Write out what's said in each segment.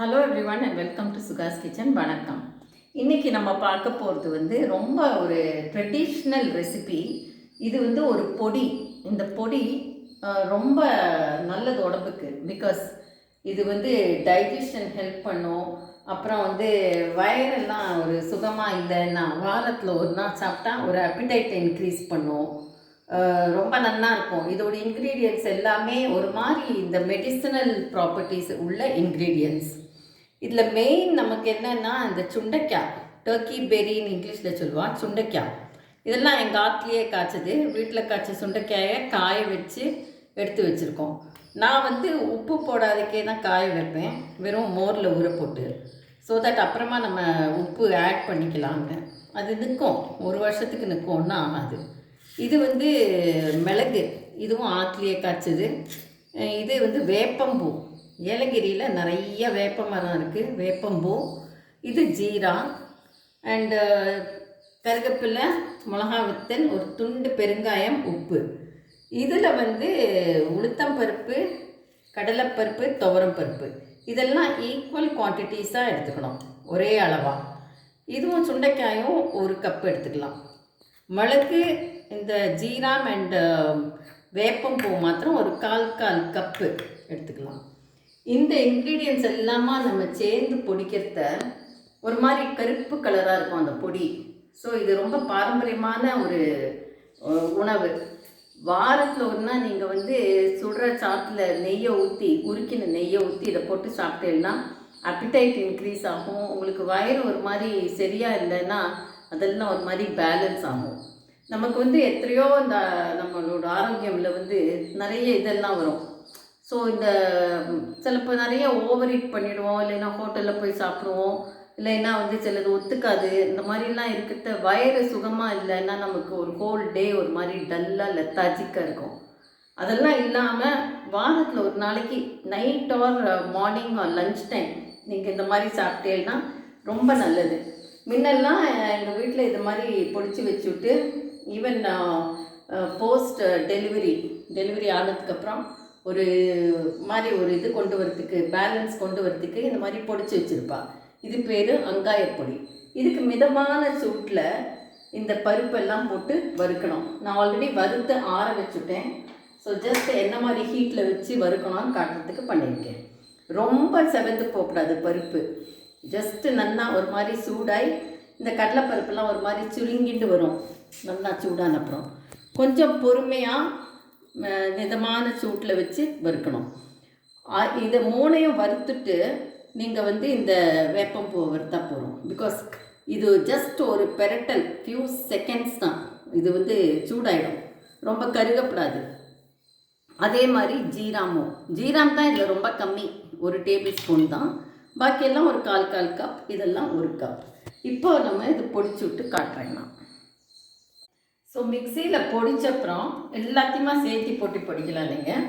Hello everyone and welcome to Sugas kitchen வணக்கம். இன்றைக்கி நம்ம பார்க்க போகிறது வந்து ரொம்ப ஒரு ட்ரெடிஷ்னல் ரெசிபி இது வந்து ஒரு பொடி. இந்த பொடி ரொம்ப நல்லது உடம்புக்கு. பிகாஸ் இது வந்து டைஜஷன் ஹெல்ப் பண்ணும். அப்புறம் வந்து வயரெல்லாம் ஒரு சுகமாக இல்லைன்னா வாரத்தில் ஒரு நாள் சாப்பிட்டா ஒரு அப்பிடைட்டை இன்க்ரீஸ் பண்ணும். ரொம்ப நல்லா இருக்கும். இதோட இன்க்ரீடியன்ஸ் எல்லாமே ஒரு மாதிரி இந்த மெடிசனல் ப்ராப்பர்ட்டிஸ் உள்ள இன்க்ரீடியன்ஸ் இதில் மெயின் நமக்கு என்னென்னா இந்த சுண்டைக்காய் டர்க்கி பெரின்னு இங்கிலீஷில் சொல்லுவாள் சுண்டைக்காய். இதெல்லாம் எங்கள் ஆத்துலேயே காய்ச்சது. வீட்டில் காய்ச்ச சுண்டைக்காயை காய வச்சு எடுத்து வச்சுருக்கோம். நான் வந்து உப்பு போடாதக்கே தான் காய வைப்பேன். வெறும் மோரில் ஊற போட்டு. ஸோ தட் அப்புறமா நம்ம உப்பு ஆட் பண்ணிக்கலாங்க அது நிற்கும் ஒரு வருஷத்துக்கு நிற்கும் ஒன்றும் ஆகாது. இது வந்து மிளகு. இதுவும் ஆற்றுலேயே காய்ச்சது. இது வந்து வேப்பம்பூ. ஏலகிரியில் நிறைய வேப்ப மரம் இருக்குது வேப்பம்பூ இது ஜீரா. அண்டு uh, கருகப்பில்லை மிளகா வித்தன் ஒரு துண்டு பெருங்காயம் உப்பு. இதில் வந்து உளுத்தம்பருப்பு கடலைப்பருப்பு துவரம் பருப்பு. இதெல்லாம் ஈக்குவல் குவான்டிட்டிஸாக எடுத்துக்கணும். ஒரே அளவாக இதுவும் சுண்டைக்காயும் ஒரு கப் எடுத்துக்கலாம். மிளகு இந்த ஜீராம் அண்டு uh, வேப்பம்பூ மாத்திரம் ஒரு கால் கால் கப்பு எடுத்துக்கலாம். இந்த இன்க்ரீடியன்ஸ் எல்லாமா நம்ம சேர்ந்து பொடிக்கிறத ஒரு மாதிரி கருப்பு கலராக இருக்கும் அந்த பொடி. ஸோ இது ரொம்ப பாரம்பரியமான ஒரு உணவு. வாரத்தில் ஒன்றா நீங்கள் வந்து சுடுற சாத்தில் நெய்யை ஊற்றி உருக்கின நெய்யை ஊற்றி இதை போட்டு சாப்பிட்டேன்னா அப்பிடைட் இன்க்ரீஸ் ஆகும். உங்களுக்கு வயிறு ஒரு மாதிரி சரியாக இல்லைன்னா அதெல்லாம் ஒரு மாதிரி பேலன்ஸ் ஆகும். நமக்கு வந்து எத்தனையோ இந்த நம்மளோட ஆரோக்கியமில் வந்து நிறைய இதெல்லாம் வரும். ஸோ இந்த சிலப்போ நிறைய ஓவர் ஈட் பண்ணிவிடுவோம் இல்லைன்னா ஹோட்டலில் போய் சாப்பிடுவோம் இல்லைன்னா வந்து சிலது ஒத்துக்காது. இந்த மாதிரிலாம் இருக்கிறத வயிறு சுகமாக இல்லைன்னா நமக்கு ஒரு ஹோல் டே ஒரு மாதிரி டல்லாக லெத்தாஜிக்காக இருக்கும். அதெல்லாம் இல்லாமல் வாரத்தில் ஒரு நாளைக்கு night or morning or lunch time நீங்கள் இந்த மாதிரி சாப்பிட்டேன்னா ரொம்ப நல்லது. முன்னெல்லாம் எங்கள் வீட்டில் இது மாதிரி பொடிச்சு வச்சுட்டு ஈவன் போஸ்ட் டெலிவரி டெலிவரி ஆனதுக்கப்புறம் ஒரு மாதிரி ஒரு இது கொண்டு வரதுக்கு பேலன்ஸ் கொண்டு வரதுக்கு இந்த மாதிரி பொடிச்சு வச்சுருப்பா. இது பேர் அங்காயப்பொடி இதுக்கு மிதமான சூட்டில் இந்த பருப்பெல்லாம் போட்டு வறுக்கணும். நான் ஆல்ரெடி வறுத்து ஆற வச்சுட்டேன். ஸோ ஜஸ்ட் என்ன மாதிரி ஹீட்டில் வச்சு வறுக்கணும்னு காட்டுறதுக்கு பண்ணியிருக்கேன். ரொம்ப செவந்து போகக்கூடாது பருப்பு. ஜஸ்ட்டு நல்லா ஒரு மாதிரி சூடாய் இந்த கடலைப்பருப்புலாம் ஒரு மாதிரி சுருங்கிட்டு வரும். நல்லா சூடான அப்புறம். கொஞ்சம் பொறுமையாக மிதமான சூட்டில் வச்சு வறுக்கணும். இதை மூணையும் வறுத்துட்டு நீங்கள் வந்து இந்த வேப்பம் பூ வறுத்தா போகிறோம் பிகாஸ் இது ஜஸ்ட் ஒரு பெரட்டல் ஃபியூ செகண்ட்ஸ் தான். இது வந்து சூடாயிடும். ரொம்ப கருகப்படாது. அதே மாதிரி ஜீராமும் ஜீராம் தான் இதில் ரொம்ப கம்மி. ஒரு டேபிள் ஸ்பூன் தான். பாக்கியெல்லாம் ஒரு கால் கால் கப். இதெல்லாம் ஒரு கப். இப்போ நம்ம இது பொடிச்சு விட்டு காட்டுறேன் நான். ஸோ மிக்சியில் பொடிச்சப்புறம் எல்லாத்தையுமே சேர்த்து போட்டு பொடிக்கலாம் நீங்கள்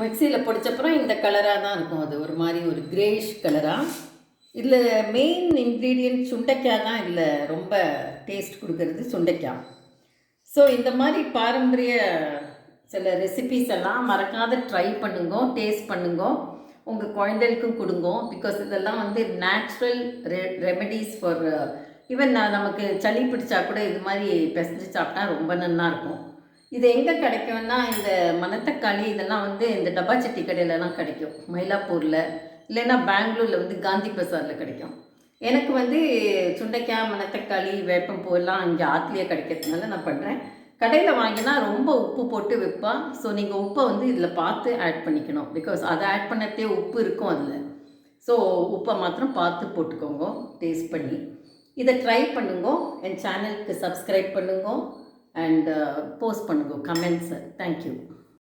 மிக்சியில் பொடிச்சப்புறம் இந்த கலராக தான் இருக்கும் அது. ஒரு மாதிரி ஒரு கிரேஷ் கலராக இதில் மெயின் இன்க்ரீடியன்ட் சுண்டைக்காய் தான் இதில் ரொம்ப டேஸ்ட் கொடுக்கறது சுண்டைக்காய். ஸோ இந்த மாதிரி பாரம்பரிய சில ரெசிபிஸ் எல்லாம் மறக்காத ட்ரை பண்ணுங்க டேஸ்ட் பண்ணுங்க. உங்கள் குழந்தைகளுக்கும் கொடுங்க. பிகாஸ் இதெல்லாம் வந்து நேச்சுரல் ரெ ரெமெடிஸ் ஃபார் ஈவன் நான் நமக்கு சளி பிடிச்சா கூட இது மாதிரி பிசைஞ்சு சாப்பிட்டா ரொம்ப நல்லா இருக்கும். இது எங்கே கிடைக்கும்னா இந்த மணத்தக்காளி இதெல்லாம் வந்து இந்த டப்பா சட்டி கடையிலலாம் கிடைக்கும். மயிலாப்பூரில் இல்லைன்னா பெங்களூரில் வந்து காந்தி பசாரில் கிடைக்கும். எனக்கு வந்து சுண்டைக்காய் மணத்தக்காளி வேப்பம்பூ எல்லாம் இங்கே ஆற்றுலேயே கிடைக்கிறதுனால நான் பண்ணுறேன் கடையில் வாங்கினா ரொம்ப உப்பு போட்டு வைப்பா. ஸோ நீங்கள் உப்பை வந்து இதில் பார்த்து ஆட் பண்ணிக்கணும். பிகாஸ் அதை ஆட் பண்ணத்தே உப்பு இருக்கும் அதில். ஸோ உப்பை மாத்திரம் பார்த்து போட்டுக்கோங்க. டேஸ்ட் பண்ணி. இதை ட்ரை பண்ணுங்க. என் சேனலுக்கு சப்ஸ்கிரைப் பண்ணுங்க. அண்ட் போஸ்ட் பண்ணுங்க. கமெண்ட்ஸை தேங்க்யூ